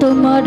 তোমার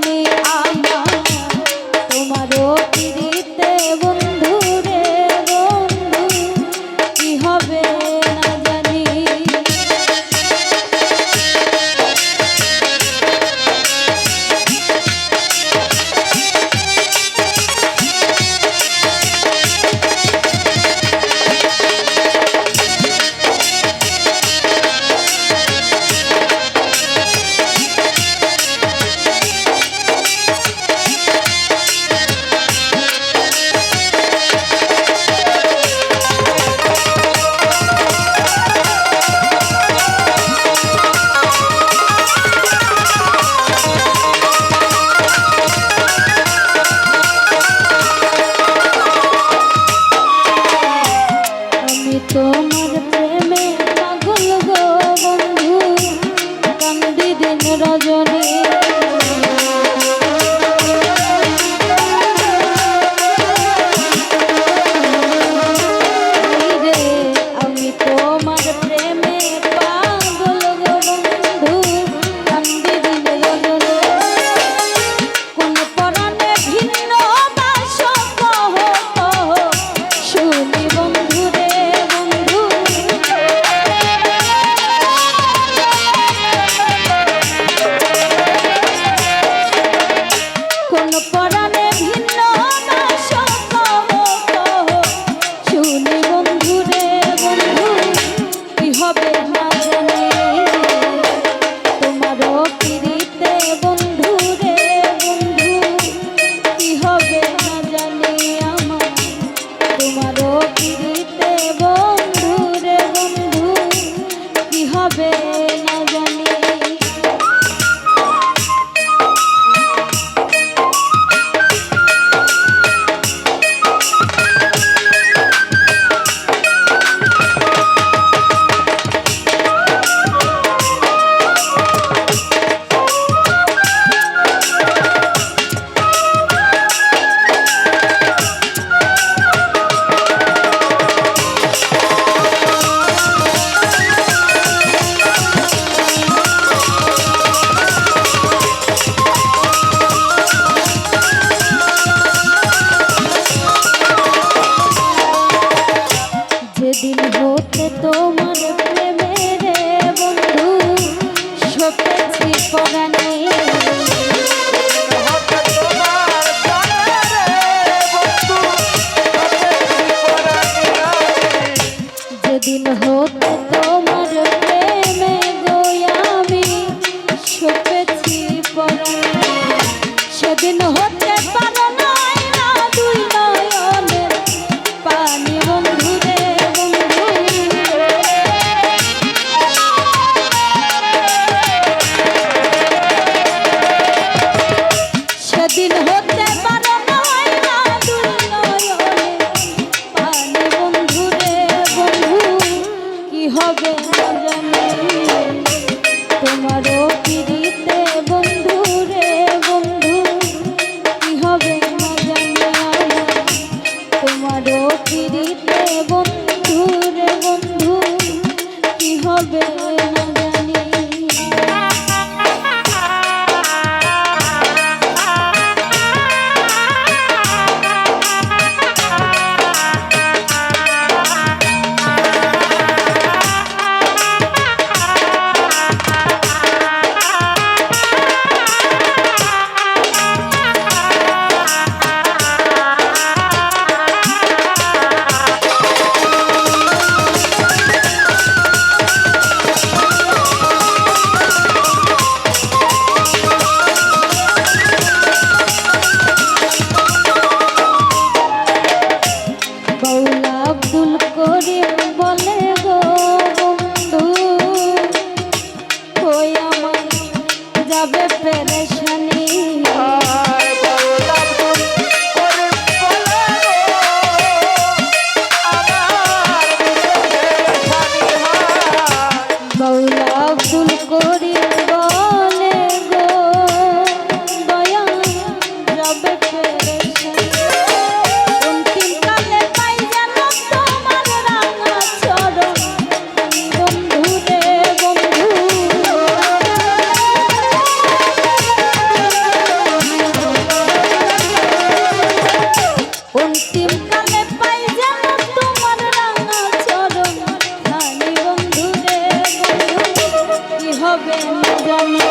So. তোমার প্রেমে রে বন্ধু সপেছি পরাণে যেদিন হতো তোমার প্রেমে গোয়ামি সেদিন হতো হবে তোমারও পিড়িতে বন্ধু রে বন্ধু, কি হবে তোমারও পিড়িতে বন্ধু রে বন্ধু, কি হবে না